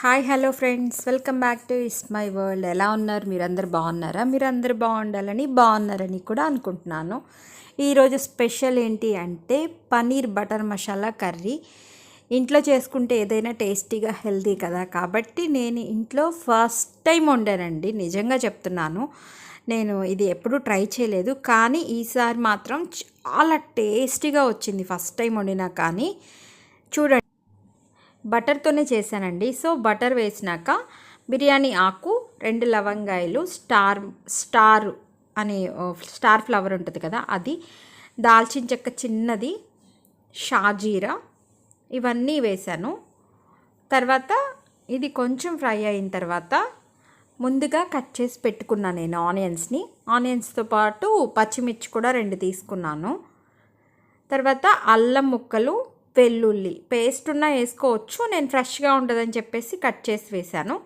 Hi hello friends. Welcome back to is my world. ఎలా ఉన్నారు? మీరందరు బాగున్నారా? మీరందరూ బాగుండాలని బాగున్నారని కూడా అనుకుంటున్నాను. ఈరోజు స్పెషల్ ఏంటి అంటే పనీర్ బటర్ మసాలా కర్రీ. ఇంట్లో చేసుకుంటే ఏదైనా టేస్టీగా హెల్తీ కదా. కాబట్టి నేను ఇంట్లో ఫస్ట్ టైం వండానండి. నిజంగా చెప్తున్నాను. నేను ఇది ఎప్పుడూ ట్రై చేయలేదు. కానీ ఈసారి మాత్రం చాలా టేస్టీగా వచ్చింది ఫస్ట్ టైం వండినా కానీ. చూడండి. బటర్తోనే చేశానండి. సో బటర్ వేసినాక బిర్యానీ ఆకు రెండు లవంగాయలు స్టార్ స్టార్ అనే స్టార్ ఫ్లవర్ ఉంటుంది కదా అది దాల్చిన చెక్క చిన్నది షాజీరా ఇవన్నీ వేశాను. తర్వాత ఇది కొంచెం ఫ్రై అయిన తర్వాత ముందుగా కట్ చేసి పెట్టుకున్నాను నేను ఆనియన్స్ని. ఆనియన్స్తో పాటు పచ్చిమిర్చి కూడా రెండు తీసుకున్నాను. తర్వాత అల్లం ముక్కలు వెల్లుల్లి పేస్ట్ ఉన్నా వేసుకోవచ్చు. నేను ఫ్రెష్గా ఉంటుందని చెప్పేసి కట్ చేసి వేశాను.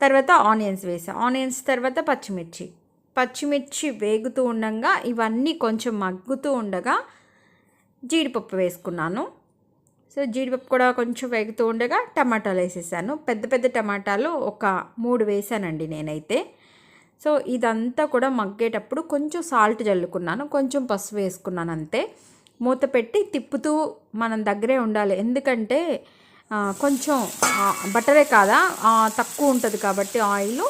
తర్వాత ఆనియన్స్ వేసాను ఆనియన్స్ తర్వాత పచ్చిమిర్చి. పచ్చిమిర్చి వేగుతూ ఉండగా ఇవన్నీ కొంచెం మగ్గుతూ ఉండగా జీడిపప్పు వేసుకున్నాను. సో జీడిపప్పు కూడా కొంచెం వేగుతూ ఉండగా టమాటాలు వేసేసాను. పెద్ద పెద్ద టమాటాలు ఒక మూడు వేసానండి నేనైతే. సో ఇదంతా కూడా మగ్గేటప్పుడు కొంచెం సాల్ట్ చల్లుకున్నాను. కొంచెం పసుపు వేసుకున్నాను అంతే. మూత పెట్టి తిప్పుతూ మనం దగ్గరే ఉండాలి. ఎందుకంటే కొంచెం బటరే కాదా? తక్కువ ఉంటుంది కాబట్టి ఆయిల్.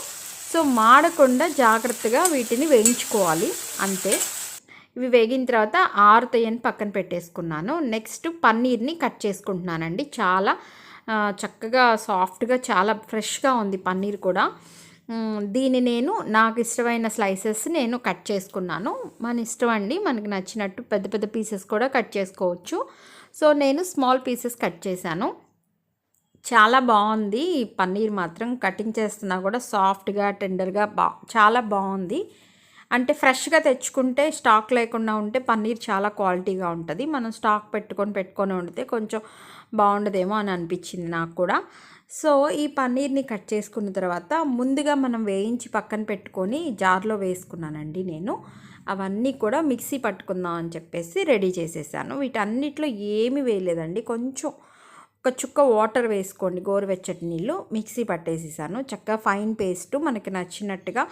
సో మాడకుండా జాగ్రత్తగా వీటిని వేయించుకోవాలి. అంతే. ఇవి వేగిన తర్వాత ఆరుతాయని పక్కన పెట్టేసుకున్నాను. నెక్స్ట్ పన్నీర్ని కట్ చేసుకుంటున్నానండి. చాలా చక్కగా సాఫ్ట్గా చాలా ఫ్రెష్గా ఉంది పన్నీర్ కూడా. దీన్ని నేను నాకు ఇష్టమైన స్లైసెస్ నేను కట్ చేసుకున్నాను. మన ఇష్టం అండి మనకి నచ్చినట్టు పెద్ద పెద్ద పీసెస్ కూడా కట్ చేసుకోవచ్చు. సో నేను స్మాల్ పీసెస్ కట్ చేశాను. చాలా బాగుంది. పన్నీర్ మాత్రం కటింగ్ చేస్తున్నా కూడా సాఫ్ట్గా టెండర్గా బా చాలా బాగుంది. అంటే ఫ్రెష్గా తెచ్చుకుంటే స్టాక్ లేకుండా ఉంటే పన్నీర్ చాలా క్వాలిటీగా ఉంటుంది. మనం స్టాక్ పెట్టుకొని పెట్టుకొని వండితే కొంచెం బాగుండదేమో అని అనిపించింది నాకు కూడా. సో ఈ పన్నీర్ని కట్ చేసుకున్న తర్వాత ముందుగా మనం వేయించి పక్కన పెట్టుకొని జార్లో వేసుకున్నానండి నేను. అవన్నీ కూడా మిక్సీ పట్టుకుందాం అని చెప్పేసి రెడీ చేసేసాను. వీటన్నిటిలో ఏమీ వేయలేదండి. కొంచెం ఒక చుక్క వాటర్ వేసుకోండి గోరువెచ్చటి నీళ్ళు మిక్సీ పట్టేసేసాను. చక్కగా ఫైన్ పేస్ట్ మనకి నచ్చినట్టుగా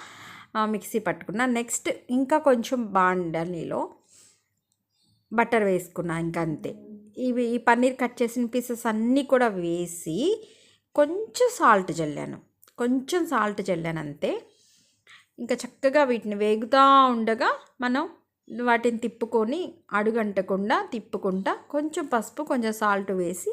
మిక్సీ పట్టుకున్నా. నెక్స్ట్ ఇంకా కొంచెం బాండలీలో బటర్ వేసుకున్నా ఇంకా అంతే ఇవి ఈ పన్నీర్ కట్ చేసిన పీసెస్ అన్నీ కూడా వేసి కొంచెం సాల్ట్ చల్లాను కొంచెం సాల్ట్ చల్లాను అంతే ఇంకా చక్కగా వీటిని వేగుతూ ఉండగా మనం వాటిని తిప్పుకొని అడుగంటకుండా తిప్పుకుంటా కొంచెం పసుపు కొంచెం సాల్ట్ వేసి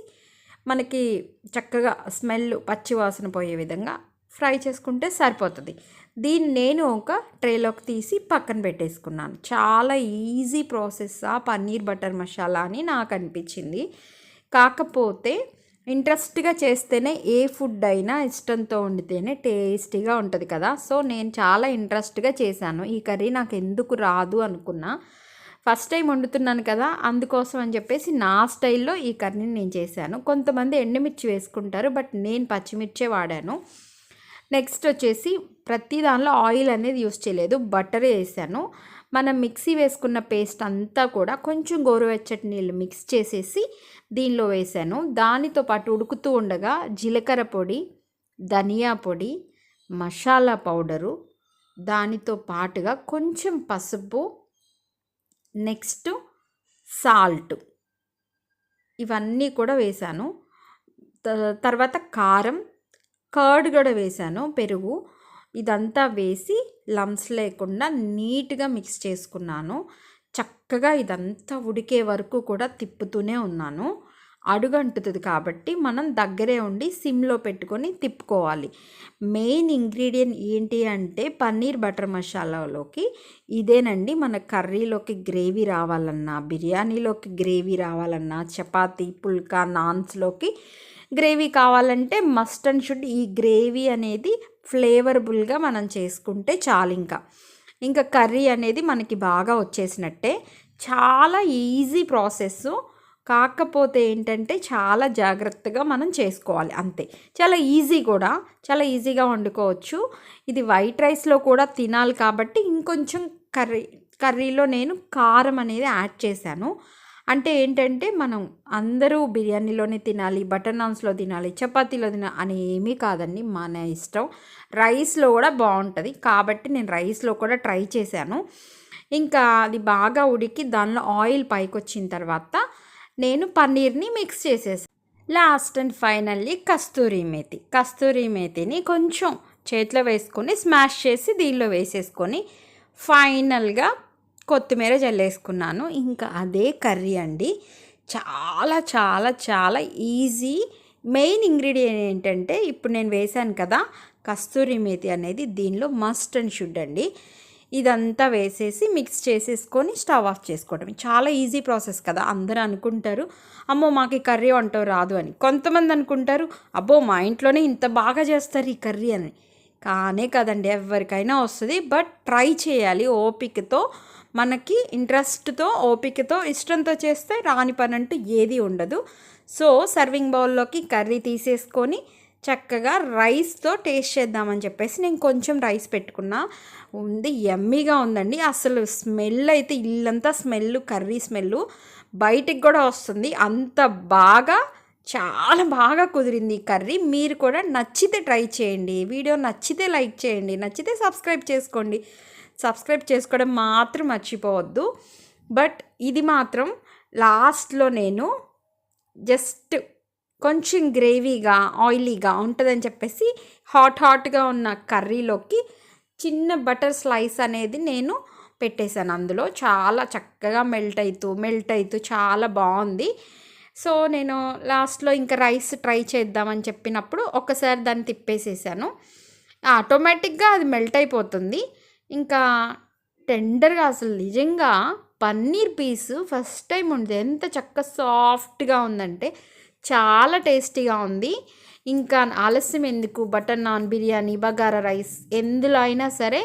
మనకి చక్కగా స్మెల్ పచ్చి వాసన పోయే విధంగా ఫ్రై చేసుకుంటే సరిపోతుంది. దీన్ని నేను ఒక ట్రేలోకి తీసి పక్కన పెట్టేసుకున్నాను. చాలా ఈజీ ప్రాసెస్ ఆ పన్నీర్ బటర్ మసాలా అని నాకు అనిపించింది. కాకపోతే ఇంట్రెస్ట్గా చేస్తేనే ఏ ఫుడ్ అయినా ఇష్టంతో వండితేనే టేస్టీగా ఉంటుంది కదా. సో నేను చాలా ఇంట్రెస్ట్గా చేశాను. ఈ కర్రీ నాకు ఎందుకు రాదు అనుకున్నా. ఫస్ట్ టైం వండుతున్నాను కదా అందుకోసం అని చెప్పేసి నా స్టైల్లో ఈ కర్రీని నేను చేశాను. కొంతమంది ఎండుమిర్చి వేసుకుంటారు బట్ నేను పచ్చిమిర్చే వాడాను. నెక్స్ట్ వచ్చేసి ప్రతి దానిలో ఆయిల్ అనేది యూస్ చేయలేదు బటర్ వేసాను. మనం మిక్సీ వేసుకున్న పేస్ట్ అంతా కూడా కొంచెం గోరువెచ్చటి నీళ్ళు మిక్స్ చేసేసి దీనిలో వేసాను. దానితో పాటు ఉడుకుతూ ఉండగా జీలకర్ర పొడి ధనియా పొడి మసాలా పౌడరు దానితో పాటుగా కొంచెం పసుపు నెక్స్ట్ సాల్ట్ ఇవన్నీ కూడా వేసాను. త- తర్వాత కారం కర్డ్ కూడా వేసాను. పెరుగు ఇదంతా వేసి లమ్స్ లేకుండా నీట్గా మిక్స్ చేసుకున్నాను. చక్కగా ఇదంతా ఉడికే వరకు కూడా తిప్పుతూనే ఉన్నాను. అడుగంటుతుంది కాబట్టి మనం దగ్గరే ఉండి సిమ్లో పెట్టుకొని తిప్పుకోవాలి. మెయిన్ ఇంగ్రీడియంట్ ఏంటి అంటే పన్నీర్ బటర్ మసాలాలోకి ఇదేనండి మన కర్రీలోకి గ్రేవీ రావాలన్నా బిర్యానీలోకి గ్రేవీ రావాలన్నా చపాతీ పుల్కా నాన్స్లోకి గ్రేవీ కావాలంటే మస్ట్ అండ్ షుడ్ ఈ గ్రేవీ అనేది ఫ్లేవరబుల్గా మనం చేసుకుంటే చాలు ఇంకా. ఇంకా కర్రీ అనేది మనకి బాగా వచ్చేసినట్టే. చాలా ఈజీ ప్రాసెస్ కాకపోతే ఏంటంటే చాలా జాగ్రత్తగా మనం చేసుకోవాలి అంతే. చాలా ఈజీ కూడా చాలా ఈజీగా వండుకోవచ్చు. ఇది వైట్ రైస్లో కూడా తినాలి కాబట్టి ఇంకొంచెం కర్రీ కర్రీలో నేను కారం అనేది యాడ్ చేశాను. అంటే ఏంటంటే మనం అందరూ బిర్యానీలోనే తినాలి బటర్ నాన్స్లో తినాలి చపాతీలో తినాలి అని ఏమీ కాదండి. మన ఇష్టం. రైస్లో కూడా బాగుంటుంది. కాబట్టి నేను రైస్లో కూడా ట్రై చేశాను. ఇంకా అది బాగా ఉడికి దానిలో ఆయిల్ పైకి వచ్చిన తర్వాత నేను పన్నీర్ని మిక్స్ చేసేసాను last and finally kasturi methi. Kasturi మేతిని కొంచెం చేతిలో వేసుకొని స్మాష్ చేసి దీనిలో వేసేసుకొని ఫైనల్గా కొత్తిమీర జల్లేసుకున్నాను. ఇంకా అదే కర్రీ అండి. చాలా చాలా చాలా ఈజీ. మెయిన్ ఇంగ్రీడియంట్ ఏంటంటే ఇప్పుడు నేను వేశాను కదా కస్తూరి మేతి అనేది దీనిలో మస్ట్ అండ్ షుడ్ అండి. ఇదంతా వేసేసి మిక్స్ చేసేసుకొని స్టవ్ ఆఫ్ చేసుకోవడం చాలా ఈజీ ప్రాసెస్ కదా అందరూ అనుకుంటారు అమ్మో మాకు ఈ కర్రీ వంట రాదు అని. కొంతమంది అనుకుంటారు అబ్బో మా ఇంట్లోనే ఇంత బాగా చేస్తారు ఈ కర్రీ అని. కానే కదండి ఎవరికైనా వస్తుంది. బట్ ట్రై చేయాలి ఓపికతో. మనకి ఇంట్రెస్ట్తో ఓపికతో ఇష్టంతో చేస్తే రాని పని అంటూ ఏది ఉండదు. సో సర్వింగ్ బౌల్లోకి కర్రీ తీసేసుకొని చక్కగా రైస్తో టేస్ట్ చేద్దామని చెప్పేసి నేను కొంచెం రైస్ పెట్టుకున్నా. ఉంది ఎమ్మీగా ఉందండి. అసలు స్మెల్ అయితే ఇల్లంతా స్మెల్ కర్రీ స్మెల్ బయటికి కూడా వస్తుంది. అంత బాగా చాలా బాగా కుదిరింది ఈ కర్రీ. మీరు కూడా నచ్చితే ట్రై చేయండి. వీడియో నచ్చితే లైక్ చేయండి. నచ్చితే సబ్స్క్రైబ్ చేసుకోండి. సబ్స్క్రైబ్ చేసుకోవడం మాత్రం మర్చిపోవద్దు. బట్ ఇది మాత్రం లాస్ట్లో నేను జస్ట్ కొంచెం గ్రేవీగా ఆయిలీగా ఉంటుందని చెప్పేసి హాట్ హాట్గా ఉన్న కర్రీలోకి చిన్న బటర్ స్లైస్ అనేది నేను పెట్టేశాను. అందులో చాలా చక్కగా మెల్ట్ అవుతూ మెల్ట్ అవుతూ చాలా బాగుంది. సో నేను లాస్ట్లో ఇంకా రైస్ ట్రై చేద్దామని చెప్పినప్పుడు ఒకసారి దాన్ని తిప్పేసేసాను. ఆటోమేటిక్గా అది మెల్ట్ అయిపోతుంది. ఇంకా టెండర్గా అసలు నిజంగా పన్నీర్ పీస్ ఫస్ట్ టైం ఉంది. ఎంత చక్క సాఫ్ట్గా ఉందంటే చాలా టేస్టీగా ఉంది. ఇంకా ఆలస్యం ఎందుకు? Butter naan biryani bagara rice ఎందులో అయినా సరే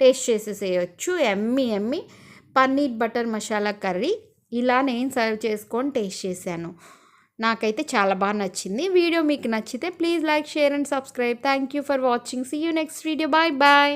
taste చేసేసేయచ్చు. Yummy yummy. Paneer butter masala curry ఇలా నేను సర్వ్ చేసుకొని టేస్ట్ చేశాను. నాకైతే చాలా బాగా నచ్చింది. వీడియో మీకు నచ్చితే please like share and subscribe. Thank you for watching. See you next video. Bye bye.